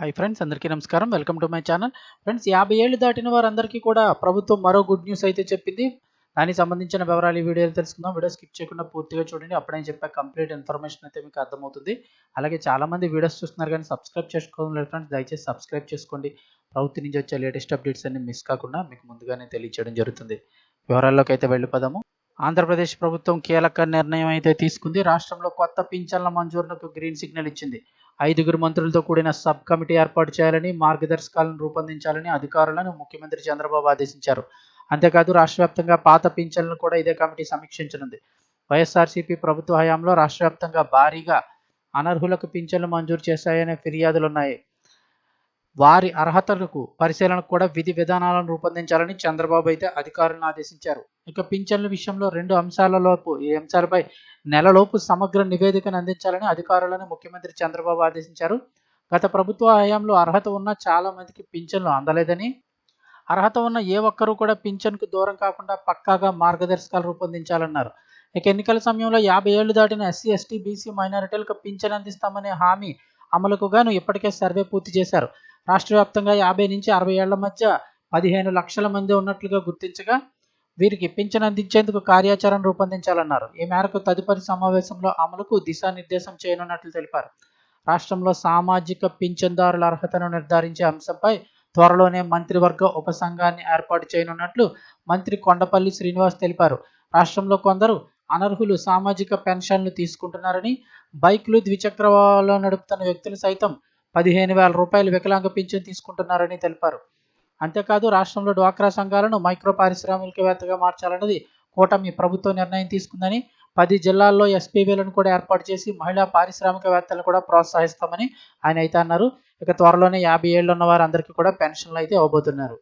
Hi friends అందరికీ నమస్కారం. Welcome to my channel friends యాభై ఏళ్ళు దాటిన వారందరికీ కూడా ప్రభుత్వం మరో గుడ్ న్యూస్ అయితే చెప్పింది. దానికి సంబంధించిన వివరాలు ఈ వీడియోలో తెలుసుకుందాం. వీడియో స్కిప్ చేయకుండా పూర్తిగా చూడండి. అప్పుడే చెప్పే కంప్లీట్ ఇన్ఫర్మేషన్ అయితే మీకు అర్థమవుతుంది. అలాగే చాలామంది వీడియోస్ చూస్తున్నారు కానీ సబ్స్క్రైబ్ చేసుకోవడం లేదు ఫ్రెండ్స్ దయచేసి సబ్స్క్రైబ్ చేసుకోండి. ప్రభుత్వం నుంచి వచ్చే లేటెస్ట్ అప్డేట్స్ అన్ని మిస్ కాకుండా మీకు ముందుగానే తెలియచేయడం జరుగుతుంది. వివరాల్లోకి అయితే వెళ్ళిపోదాము. ఆంధ్రప్రదేశ్ ప్రభుత్వం కీలక నిర్ణయం అయితే తీసుకుంది. రాష్ట్రంలో కొత్త పింఛన్ల మంజూరునకు గ్రీన్ సిగ్నల్ ఇచ్చింది. ఐదుగురు మంత్రులతో కూడిన సబ్ కమిటీ ఏర్పాటు చేయాలని మార్గదర్శకాలను రూపొందించాలని అధికారులను ముఖ్యమంత్రి చంద్రబాబు ఆదేశించారు. అంతేకాదు రాష్ట్ర వ్యాప్తంగా పాత పింఛన్లను కూడా ఇదే కమిటీ సమీక్షించనుంది. వైఎస్ఆర్సీపీ ప్రభుత్వ హయాంలో రాష్ట్ర వ్యాప్తంగా భారీగా అనర్హులకు పింఛన్లు మంజూరు చేశాయనే ఫిర్యాదులున్నాయి. వారి అర్హతలకు పరిశీలనకు కూడా విధి విధానాలను రూపొందించాలని చంద్రబాబు అయితే అధికారులను ఆదేశించారు. ఇక పింఛన్ల విషయంలో రెండు అంశాలలోపు ఈ అంశాలపై నెలలోపు సమగ్ర నివేదికను అందించాలని అధికారులను ముఖ్యమంత్రి చంద్రబాబు ఆదేశించారు. గత ప్రభుత్వ హయాంలో అర్హత ఉన్న చాలా మందికి పింఛన్లు అందలేదని అర్హత ఉన్న ఏ ఒక్కరూ కూడా పింఛన్కు దూరం కాకుండా పక్కాగా మార్గదర్శకాలు రూపొందించాలన్నారు. ఇక ఎన్నికల సమయంలో యాభై ఏళ్ళు దాటిన ఎస్సీ ఎస్టీ బీసీ మైనారిటీలకు పింఛన్ అందిస్తామనే హామీ అమలుకు గాను ఇప్పటికే సర్వే పూర్తి చేశారు. రాష్ట్ర వ్యాప్తంగా యాభై నుంచి అరవై ఏళ్ళ మధ్య పదిహేను లక్షల మంది ఉన్నట్లుగా గుర్తించగా వీరికి పింఛన్ అందించేందుకు కార్యాచరణ రూపొందించాలన్నారు. ఈ మేరకు తదుపరి సమావేశంలో అమలుకు దిశానిర్దేశం చేయనున్నట్లు తెలిపారు. రాష్ట్రంలో సామాజిక పింఛన్దారుల అర్హతను నిర్ధారించే అంశంపై త్వరలోనే మంత్రివర్గ ఉపసంఘాన్ని ఏర్పాటు చేయనున్నట్లు మంత్రి కొండపల్లి శ్రీనివాస్ తెలిపారు. రాష్ట్రంలో కొందరు అనర్హులు సామాజిక పెన్షన్లు తీసుకుంటున్నారని బైక్లు ద్విచక్ర వాహనాలు నడుపుతున్న వ్యక్తులు సైతం పదిహేను వేల రూపాయలు వికలాంగ పింఛన్ తీసుకుంటున్నారని తెలిపారు. అంతేకాదు రాష్ట్రంలో డ్వాక్రా సంఘాలను మైక్రో పారిశ్రామికవేత్తగా మార్చాలన్నది కూటమి ప్రభుత్వం నిర్ణయం తీసుకుందని పది జిల్లాల్లో ఎస్పీవీలను కూడా ఏర్పాటు చేసి మహిళా పారిశ్రామికవేత్తలను కూడా ప్రోత్సహిస్తామని ఆయన అయితే అన్నారు. ఇక త్వరలోనే యాభై ఏళ్ళు ఉన్న వారందరికీ కూడా పెన్షన్లు అయితే ఇవ్వబోతున్నారు.